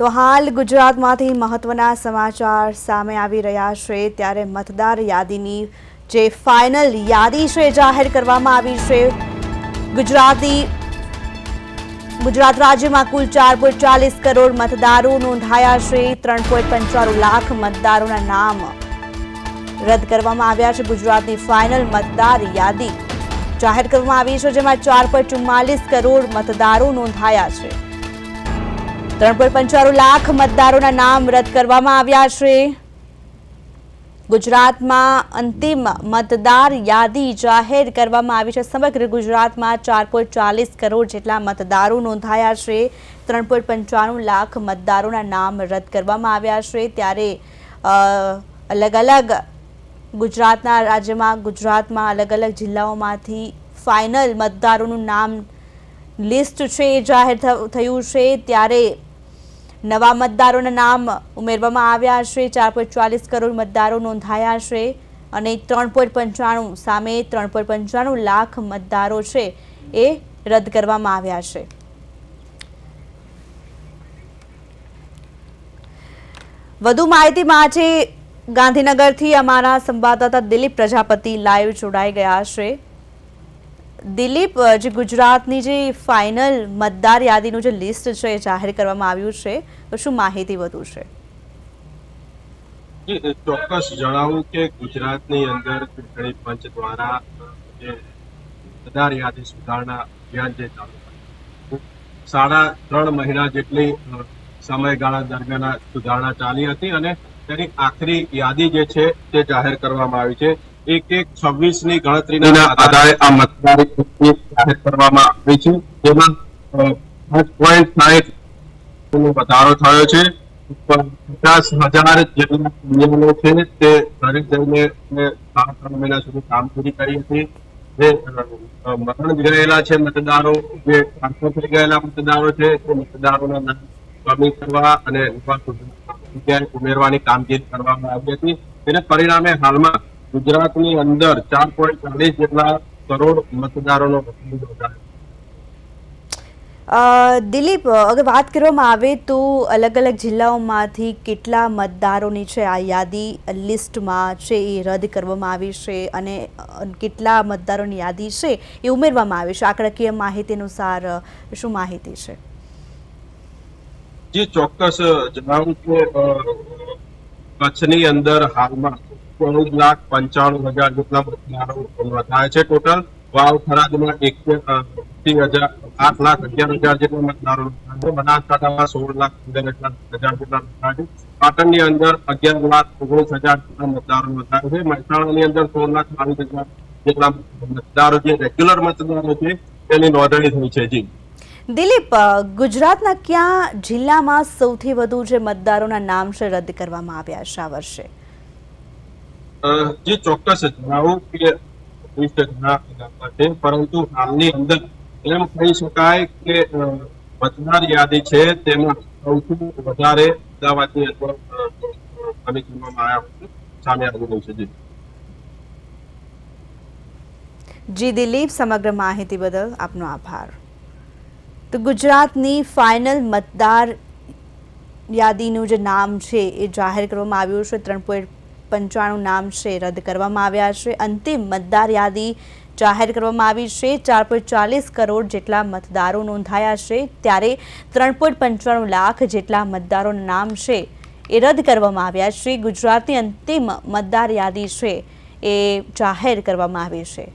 તો હાલ ગુજરાતમાંથી મહત્વના સમાચાર સામે આવી રહ્યા છે. ત્યારે મતદાર યાદીની જે ફાઇનલ યાદી છે, જાહેર કરવામાં આવી છે. ગુજરાતી, ગુજરાત રાજ્યમાં કુલ ચાર પોઈન્ટ ચાલીસ કરોડ મતદારો નોંધાયા છે. ત્રણ પોઈન્ટ પંચાણું લાખ મતદારોના નામ રદ કરવામાં આવ્યા છે. ગુજરાતની ફાઇનલ મતદાર યાદી જાહેર કરવામાં આવી છે, જેમાં ચાર પોઈન્ટ ચુમ્માલીસ કરોડ મતદારો નોંધાયા છે. ત્રણ પંચાણું લાખ મતદારોના નામ રદ કરવામાં આવ્યા છે. ગુજરાતમાં અંતિમ મતદાર યાદી જાહેર કરવામાં આવી છે. સમગ્ર ગુજરાતમાં ચાર ચાલીસ કરોડ જેટલા મતદારો નોંધાયા છે. ત્રણ પંચાણું લાખ મતદારોના નામ રદ કરવામાં આવ્યા છે. ત્યારે અલગ અલગ ગુજરાતના રાજ્યમાં, ગુજરાતમાં અલગ અલગ જિલ્લાઓમાંથી ફાઇનલ મતદારોનું નામ લિસ્ટ છે, જાહેર થયું છે. ત્યારે નવા મતદારોના નામ ઉમેરવામાં આવ્યા છે. ચાર પોઈન્ટ ચાલીસ કરોડ મતદારો નોંધાયા છે અને ત્રણ પોઈન્ટ પંચાણું સામે ત્રણ પોઈન્ટ પંચાણું લાખ મતદારો છે એ રદ કરવામાં આવ્યા છે. વધુ માહિતીમાં આજે ગાંધીનગરથી અમારા સંવાદદાતા દિલીપ પ્રજાપતિ લાઈવ જોડાઈ ગયા છે. દિલીપ જે ગુજરાતની જે ફાઇનલ મતદાર યાદીનું જે લિસ્ટ છે એ જાહેર કરવામાં આવ્યું છે, તો શું માહિતી વધુ છે? ચોક્કસ જણાવું કે ગુજરાતની અંદર ચૂંટણી પંચ દ્વારા જે મતદાર યાદી સુધારણા અભિયાન જે ચાલુ સાડા ત્રણ મહિના જેટલી સમયગાળા દરમિયાન સુધારણા ચાલી હતી અને તેની આખરી યાદી જે છે તે જાહેર કરવામાં આવી છે. એક એક છવ્વીસની ગણતરીના આધારે આ મતદાર જાહેર કરવામાં આવી છે. જેમાં પાંચ પોઈન્ટ સાહીઠ વધારો થયો છે. પચાસ હજાર જેટલા યુવાનો છે તે દરેક જઈને સાત ત્રણ મહિના સુધી કામગીરી કરી હતી. જે મરણ ગયેલા છે મતદારો જે ટ્રાન્સફર થઈ ગયેલા મતદારો છે તે મતદારોના નામ કમી કરવા અને ઉમેરવાની કામગીરી કરવામાં આવી હતી. તેને પરિણામે હાલમાં ગુજરાતની અંદર ચાર પોઈન્ટ ચાલીસ જેટલા કરોડ મતદારોનો દિલીપ અગર વાત કરવામાં આવે તો અલગ અલગ જિલ્લાઓમાંથી કેટલા મતદારોની છે આ યાદી લિસ્ટમાં છે એ રદ કરવામાં આવી છે અને કેટલા મતદારોની યાદી છે એ ઉમેરવામાં આવી છે? આંકડાકીય માહિતી અનુસાર શું માહિતી છે? જે ચોક્કસ જણાવું કે કચ્છની અંદર હાલમાં ચૌદ લાખ પંચાણું હજાર જેટલા મતદારો થાય છે ટોટલ. વાવ થરાદમાં એક આઠ લાખ અગિયાર હજાર જેટલા મતદારો છે. બનાસકાંઠામાં સોળ લાખ પંદર હજાર જેટલા નોંધાયા છે. પાટણની અંદર અગિયાર લાખ ઓગણીસ હજાર જેટલા મતદારો નોંધાયા છે. મહેસાણાની અંદર સોળ લાખ બાવીસ હજાર જેટલા મતદારો જે રેગ્યુલર મતદારો છે, તેની નોંધણી થઈ છે. જી. દિલીપ ગુજરાતના કયા જિલ્લામાં સૌથી વધુ જે મતદારોના નામ છે રદ કરવામાં આવ્યા છે આ વર્ષે? જે ચોક્કસ જણાવું કે છે પરંતુ હાલની અંદર એમ કહી શકાય કે મતદાર યાદી છે, તેમાં સૌથી વધારે અમદાવાદની અંદર સામે આવી રહ્યું છે. જી. જી, દિલીપ, સમગ્ર માહિતી બદલ આપનો આભાર. તો ગુજરાતની ફાઇનલ મતદાર યાદીનું જે નામ છે, એ જાહેર કરવામાં આવ્યું છે, ત્રણ પોઈન્ટ પંચાણું નામ છે, રદ કરવામાં આવ્યા છે. અંતિમ મતદાર યાદી જાહેર કરવામાં આવી છે. ચાર પોઈન્ટ ચાલીસ કરોડ જેટલા મતદારો નોંધાયા છે. ત્યારે ત્રણ પોઈન્ટ પંચાણું લાખ જેટલા મતદારોના નામ છે એ રદ કરવામાં આવ્યા છે. ગુજરાતની અંતિમ મતદાર યાદી છે એ જાહેર કરવામાં આવી છે.